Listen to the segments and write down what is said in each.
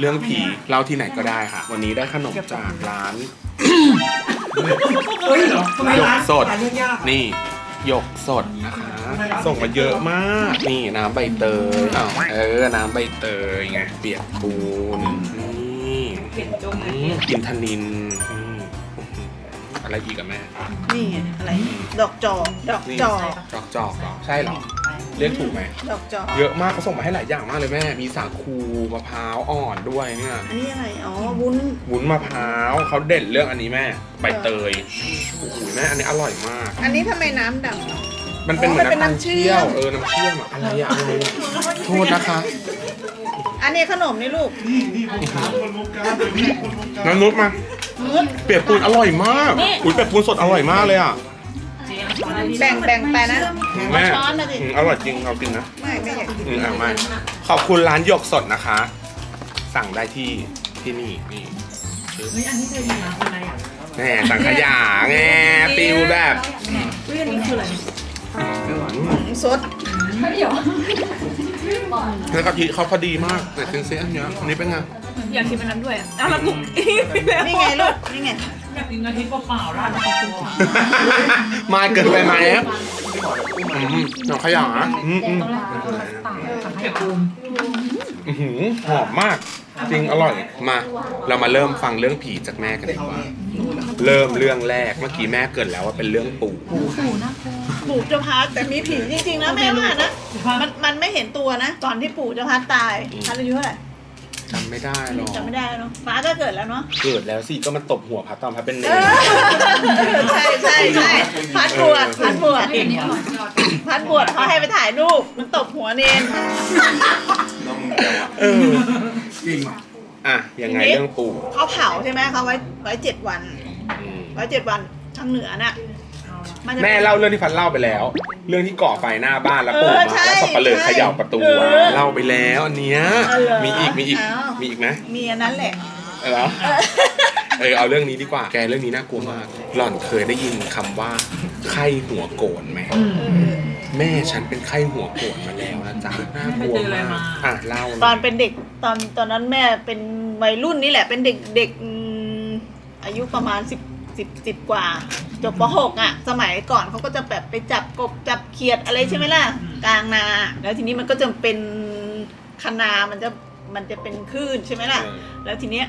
เรื่องผีเล่าที่ไหนก็ได้ค่ะ วันนี้ได้ขนมจากร้าน เฮ้ยเหรอทำไมหยกร้านสดร้านเรื่องยากนี่หยกสดนะคะ ส่งมาเยอะมาก นี่น้ำใบเตยอ้าวเออ น้ำใบเตยไง เปียกปูนนี่เห็นจงเลยอืมกินทนินอืมอะไรอีกอะแม่ นี่ไงอะไร ดอกจอกดอกนี่จอก จอกจอกเหรอ ใช่เหรอ เรียกถูกไหม ดอกจอกเยอะมากเขาส่งมาให้หลายอย่างมากเลยแม่ มีสาคูมะพร้าวอ่อนด้วยเนี่ย อันนี้อะไร อ๋อ วุ้น วุ้นมะพร้าวเขาเด่นเรื่องอันนี้แม่ใบเตยโอ้โหแม่อันนี้อร่อยมาก อันนี้ทำไมน้ำดำมันเป็นเหมือนอ๋อมันเป็นน้ำตาลน้ำเชื่เชี่อยวมเออ น้ำเชื่อมอะอะไรอะอะไรอะโทษนะคะ อันนี้ขนมนี่ลูกน้ำนุชมา เปียกปูนอร่อยมาก อุ้ยเปียกปูนสดอร่อยมากเลยอะ แบ่งแบ่งไปนะ แม่ช้อนนะดิ อืมอร่อยจริงเอากินนะไม่ไม่อยากกินอืมอะไม่ขอบคุณร้านหยกสดนะคะ สั่งได้ที่ที่นี่นี่เฮ้ยอันนี้เคยมีมาคืออะไรอะแหมสั่งขยะแงปิวแบบเฮ้ยอันนี้คืออะไรสดแล้วกะทิเขาพอดีมากแต่จริงๆอันเนี้ยอันนี้เป็นไงอยากกินอันนั้นด้วยอะเอาละกุกนี่ไงลูกนี่ไงอยา กินกะทิเปล่าๆราดน้ำซุปมาเกินไปไหมอืมหนังขยะอืมอืมเผ็ดปูมอื้อหือหอมมาก จริงอร่อยมา เรามาเริ่มฟังเรื่องผีจากแม่กันดีกว่า เริ่มเรื่องแรกเมื่อกี้แม่เกริดแล้วว่าเป็นเรื่องปู่ปู่เจะพัดแต่มีผีจริงๆนะแม่ว่านะมันมันไม่เห็นตัวนะ ตอนที่ปู่จะพัดตายพัดอายุเท่าไหร่ จำไม่ได้หรอกจำไม่ได้แล้วเนาะฟ้าก็เกิดแล้วเนาะเกิดแล้วสิก็มันตบหัวพัดตอนพัดเป็นเนเอรอใช่ใช่ใช่พัดบวชพัดบวชพัดบวชเขาให้ไปถ่ายรูปมันตบหัวเนนเออจริงอะอะยังไงเรื่องปู่เขาเผาใช่ไหมเขาไว้ไว้เจ็ดวันอืมไว้เจ็ดวัน ทางเหนือน่ะนจะป็น แม่เล่าเรื่องที่พัดเล่าไปแล้ว เรื่องที่ก่อไฟหน้าบ้านแล้วปู่เออมาใช่แล้วสับปะเลอใช่เขย่าประตูเออะอเล่าไปแล้วอันเนี้ยเออเหรอมีอีกมีอีกอ้าว มีอีกไหมมีอันนั้นแหละ เออเออเอาเรื่องนี้ดีกว่าแกเรื่องนี้น่ากลัวมาก หล่อนเคยได้ยินคำว่าไข้หัวโกนไหมแม่ฉันเป็นไข้หัวโกนมาแล้วนะจ๊ะน่ากลัวมากอะเล่าตอนเป็นเด็กตอนตอนนั้นแม่เป็นวัยรุ่นนี่แหละเป็นเด็กเด็กอืมอายุประมาณสิบ สิบสิบกว่า จบปหกอะ สมัยก่อนเขาก็จะแบบไปจับกบจับเขียดอะไรใช่ไหมล่ะ กลางนา แล้วทีนี้มันก็จะเป็นคณามันจะมันจะเป็นคลื่นใช่ไหมล่ะเออแล้วทีเนี้ย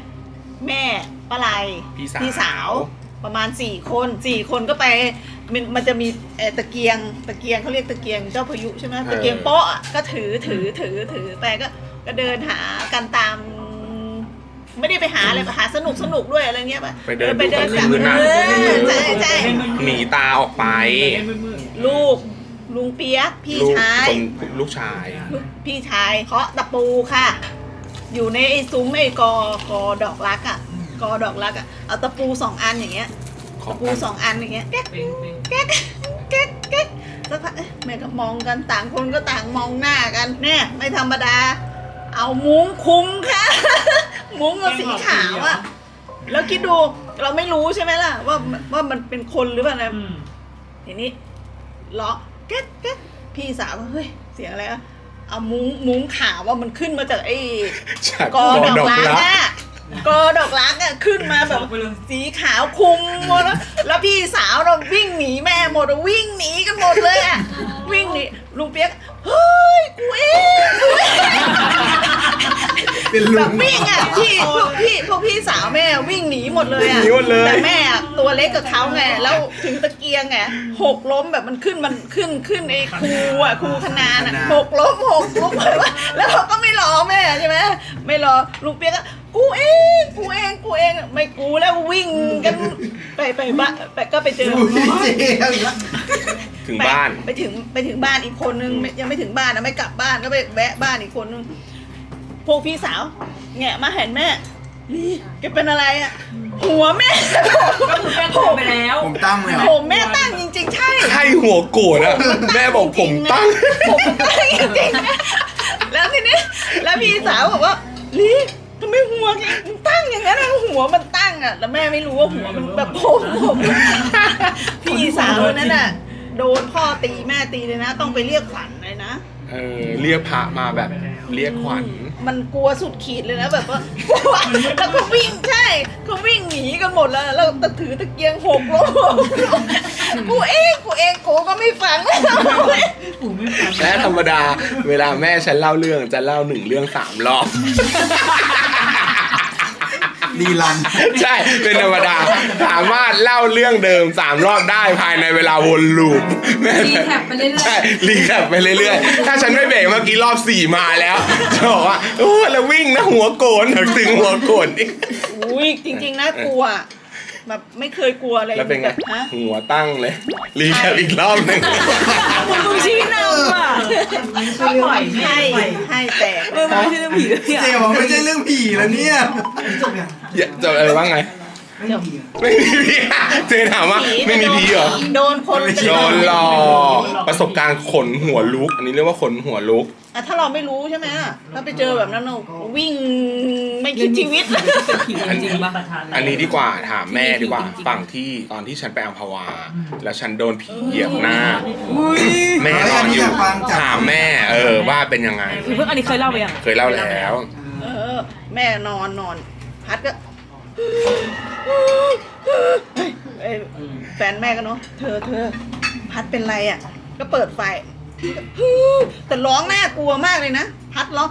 แม่ป้าไลพี่สาวประมาณสี่คนสี่คนก็ไปมันมันจะมีเอ่อตะเกียงตะเกียงเขาเรียกตะเกียงเจ้าพายุใช่ไหมตะเกียงโป๊ะอะก็ถือถือถือถือไปก็ก็เดินหากันตาม ไม่ได้ไปหาอะไรไปหาสนุกสนุกด้วยอะไรเงี้ยไปเดินไปเดินดูจับกลางคืนน่ะ เออใช่ใช่หนีตาออกไป ลูกลุงเปียกพี่ลูกชาย คนลูกชาย ลูกพี่ชายเคาะตะปูค่ะ อยู่ในไอ้ซุ้มไอ้กอกอดอกรักอะกอดอกรักอะเอาตะปูสองอันอย่างเงี้ย ขอตะปูสองอันอย่างเงี้ยแก๊กเป็นเป็นแก๊กแก๊กแก๊กสักพักเอ๊ะแม่ก็มองกันต่างคนก็ต่างมองหน้ากันเนี่ยไม่ธรรมดา เอามุ้งคลุมค่ะ มุ้งก็สีขาวอะแล้วคิดดูเราไม่รู้ใช่ไหมล่ะ ว่าว่ามันเป็นคนหรือเปล่านะอืมทีนี้ล็อกแก๊กแก๊กพี่สาวก็เฮ้ยเสียงอะไรอะเอามุ้งมุ้งขาวว่ามันขึ้นมาจากไอ้จากกอดอกรักอะกอดอกรักอะขึ้นมาแบบไปเลยสีขาวคลุมหมดแล้วแล้วพี่สาวเราวิ่งหนีแม่หมดอะวิ่งหนีกันหมดเลยอะวิ่งหนีลุงเปียกเฮ้ยกูเองกูเอง เป็นลุแบง บวิ่งอะพี่พวกพี่พวกพี่สาวแม่วิ่งหนีหมดเลยอะหนีหมดเลย แต่แม่อะตัวเล็กกับเขาไงแล้วถึงตะเกียงไงหกล้มแบบมันขึ้นมันขึ้นขึ้นไอ้ครูอะครูคณานอะหกล้มหกล้มเลยว่าแล้วเขาก็ไม่รอแม่ใช่ไหมไม่รอลุงเปียกก็กูเองกูเองกูเองไม่กูแล้ววิ่งกันไปไปบ้านไปก็ไปเจออุ้ยเจ๊งละถึงบ้าน ไปไปถึงไปถึงบ้านอีกคนนึงไม่ยังไม่ถึงบ้านนะไม่กลับบ้านก็ไปแวะบ้านอีกคนนึง พวกพี่สาว แงะมาเห็นแม่ นี่แกเป็นอะไรอะ หัวแม่ ก็คือแป้งโตไปแล้ว ผมตั้งเลยเหรอ ผมแม่ตั้งจริง ๆ ใช่ไข้หัวโกรธอะแม่บอกผมตั้ง ผมตั้งจริงๆนะแล้วทีนี้ แล้วพี่สาวบอกว่าลีทำไมหัวแกตั้งอย่างนั้นอะหัวมันตั้งอะ แล้วแม่ไม่รู้ว่าหัวมันแบบผมผมพี่สาวนั่นน่ะ โดนพ่อตีแม่ตีเลยนะ ต้องไปเรียกขวัญเลยนะ เออเรียกพระมาแบบเรียกขวัญ มันกลัวสุดขีดเลยนะแบบว่าแล้วก็วิ่งใช่เขาวิ่งหนีกันหมดแล้วแล้วตะถือตะเกียงหกล้มกูเองกูเองกูก็ไม่ฟังและธรรมดาเวลาแม่ฉันเล่าเรื่องจะเล่าหนึ่งเรื่องสามรอบ ดีลัน ใช่ เป็นธรรมดา สามารถเล่าเรื่องเดิมสามรอบได้ภายในเวลาวนลูปแม่รีแคปไปเรื่อยๆ ใช่ รีแคปไปเรื่อยๆ ถ้าฉันไม่เบรกเมื่อกี้รอบสี่มาแล้วจะบอกว่าโอ้แล้ววิ่งนะหัวโกนถึงหัวโกนอีก อุ้ยจริงๆนะกลัวแบบไม่เคยกลัวอะไรแล้วเป็นไง แบบฮะหัวตั้งเลย รีแคปอีกรอบหนึ่งมึงชี้นำอะก็ปล่อยให้ให้ให้แตกเออไม่ใช่เรื่องผีเลยเจบอกไม่ใช่เรื่องผีแล้วเนี่ย อย่าจะอะไรบ้างไง ไม่มีผีเจถามว่าไม่มีผีเหรอโดนคนโดนหลอกประสบการณ์ขนหัวลุก อันนี้เรียกว่าขนหัวลุก อะถ้าเราไม่รู้ใช่ไหมอะถ้าไปเจอแบบนั้นเราวิ่งไม่คิดชีวิต เป็นผีจริงปะอันนี้ดีกว่าถามแม่ดีกว่าฝั่งที่ตอนที่ฉันไปอัมพวา แล้วฉันโดนผีเหยียบหน้า แม่นอนอยู่ถามแม่ เออว่าเป็นยังไง คือเพิ่งอันนี้เคยเล่าไปยังเคยเล่าแล้ว เออ แม่นอนนอน พัดก็เอ้ยแฟนแม่ก็เนาะเธอเธอพัดเป็นไรอะ ก็เปิดไฟแต่ร้องน่ากลัวมากเลยนะ พัดร้อง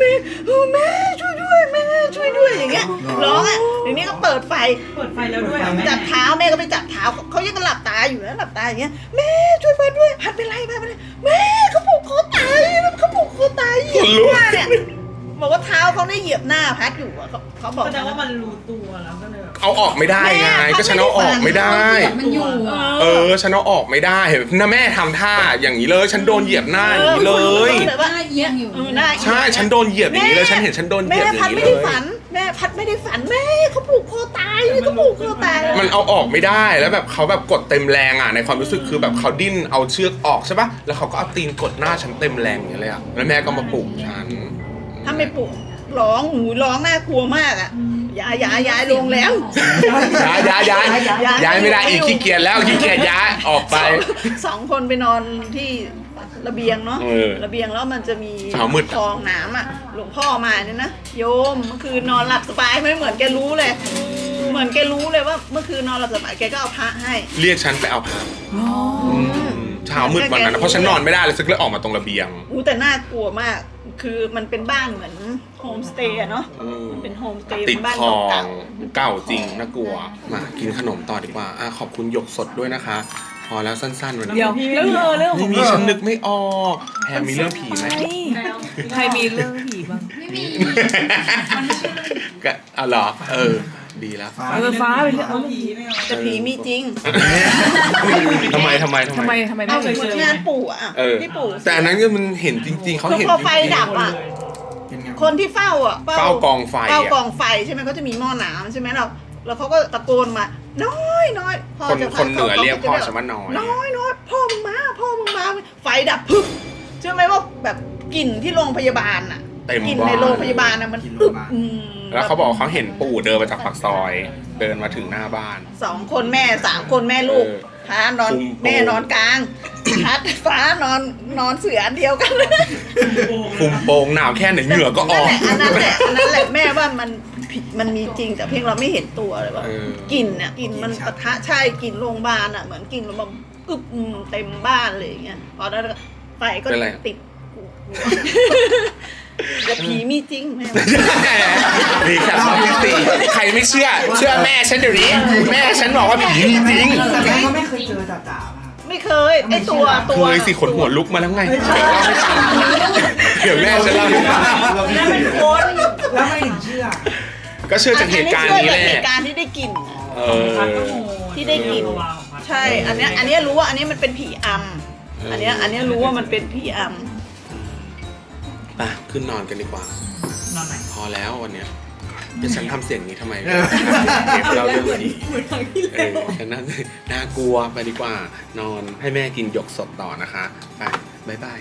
แม่แม่ช่วยด้วยแม่ช่วยด้วยอย่างเงี้ยร้องอะทีนี้ก็เปิดไฟเปิดไฟแล้วด้วยจับเท้าแม่ก็ไปจับเท้าเขาเขายังก็หลับตาอยู่นะหลับตาอย่างเงี้ยแม่ช่วยพัดด้วยพัดเป็นไรพัดเป็นไรแม่เขาผูกคอตายเขาผูกคอตายเหยียบหน้าเนี่ย บอกว่าเท้าเขาได้เหยียบหน้าพัดอยู่อะเขาเขาบอกแสดงว่ามันรู้ตัวแล้วก็เลยแบบเอาออกไม่ได้ไงก็ฉันเอาออกไม่ได้ มันอยู่เออฉันเอาออกไม่ได้เห็นนะแม่ทำท่าอย่างนี้เลย ฉันโดนเหยียบหน้าอย่างนี้เลยแบบว่าเอียงอยู่ เออหน้าใช่ฉันโดนเหยียบอย่างนี้เลยฉันเห็นฉันโดนเหยีแม่ยบอย่าพัดงนี้ไม่เลได้ยฝัน แม่พัดไม่ได้ฝันแม่เขาผูกคอตายเขาผูกคอตายมันเอาออกไม่ได้แล้วแบบเขาแบบกดเต็มแรงอะในความรู้สึกคือแบบเขาดิ้นเอาเชือกออกใช่ปะแล้วเขาก็เอาตีนกดหน้าฉันเต็มแรงอย่างเงี้ยเลยอะแล้วแม่ก็มาปลุกฉัน ถ้าไม่ปลุกร้องหูร้องน่ากลัวมากอะย้ายย้ายย้ายลงแล้ว ย้ายย้ายย้ายย้ายไม่ได้อีกขี้เกียจแล้วขี้เกียจย้ายออกไป สองคนไปนอนที่ระเบียงเนาะเออระเบียงแล้วมันจะมีเช้ามืด คลองน้ำอะ หลวงพ่อมาเนี่ยนะโยมเมื่อคืนนอนหลับสบายไหมเหมือนแกรู้เลย เหมือนแกรู้เลยว่า เมื่อคืนนอนหลับสบายแกก็เอาพระให้ เรียกฉันไปเอาผ้า เช้ามืดวันนั้นนะเพราะฉันนอนไม่ได้เลยซึกเลยออกมาตรงระเบียง อู้แต่น่ากลัวมาก คือมันเป็นบ้านเหมือนโฮมสเตย์อะเนาะอืมเป็นโฮมสเตย์ติดเป็นบ้านคลองเก่าเก่าจริงน่ากลัว มากินขนมต่อดีกว่าอะขอบคุณหยกสดด้วยนะคะ พอแล้วสั้นๆวันนี้เดี๋ยวเรื่องเออเรื่องขไม่องมีฉันนึกไม่ออกแพรมีเรื่องผีไหมใครมีเรื่องผีบ้าง ไม่มี ก็เอาเหรอ เออ ดีแล้วเออฟ้าไปเรื่องเอาๆแต่ผีมีจริงทำไมทำไมทำทำไมไม ทำไมเอาไม่เคยเจองานปู่อะเออ ที่ปู่แต่อันนั้นก็มันเห็นจริง ๆเขาคือเห็นพอจไฟริงดับอะเป็นไงคนที่เฝ้าอะเฝ้ากองไฟเฝ้าอะกองไฟใช่ไหมเขาจะมีหม้อน้ำใช่ไหมเราแล้วเขาก็ตะโกนมา น้อยน้อยพ่อคนจะคนเหนือขาเรียกขาพ่อจะฉันว่าน้อยน้อยน้อยพ่อมึงมาพ่อมึงมาไฟดับพึบเชื่อไหมว่าแบบกลิ่นที่โรงพยาบาลอะเต็มกลิ่นบ้าในนโรงพยาบาลอะมันอึบอืม แล้วเขาบอกเขาเห็นปู่เดินมาจากปากซอย เดินมาถึงหน้าบ้าน สองคนแม่สามคนแม่ลูกเออพานอนคุมโปง แม่นอนกลาง พัดฟ้านอนนอนเสืออันเดียวกันคุมโปงหนาวแค่ไหนเหงื่อก็อนั่อนกแหละอันนั้นแหละอันนั้นแหละแม่ว่ามันผิดมันมีจริงแต่เพียงเราไม่เห็นตัวเลยว่าเออ กลิ่นเนี่ยกลิ่นมันปะทะใช่กลิ่นโรงพยาบาลอะเหมือนกลิ่นโรงพยาบาลอึบอืมเต็มบ้านเลยอย่างเงี้ยพอแล้วก็ไฟก็เป็นไร ติดแต่ ผีมีจริงแม่นี่ครับรอบที่สี่ใครไม่เชื่อ เชื่อแม่ฉันเดี๋ยวนี้ แม่ฉันบอกว่าผีมีจริง แต่แม่ก็ไม่เคยเจอจ่าจ่าป่ะไม่เคยไอตัวตัวเคยสิขนหัวลุกมาแล้วไง เดี๋ยวเล่าให้ฟังเดี๋ยวแม่จะเล่าให้ฟังนั่นมันคนแล้วไม่ถึงเชื่อ ก็เชื่อจากเหตุการณ์นี้แหละเหตุการณ์ที่ได้กลิ่นเออที่ได้กลิ่นใช่ อันเนี้ยอันเนี้ยรู้ว่าอันเนี้ยมันเป็นผีอำอันเนี้ยอันเนี้ยรู้ว่ามันเป็นผีอำ ไปขึ้นนอนกันดีกว่า นอนไหนพอแล้ววันเนี้ยจะฉันทำเสียงนี้ทำไมเออเก็บเล่าเรื่องผีเออฉันน่าน่ากลัวไปดีกว่า นอนให้แม่กินหยกสดต่อนะคะ ไปบ๊ายบาย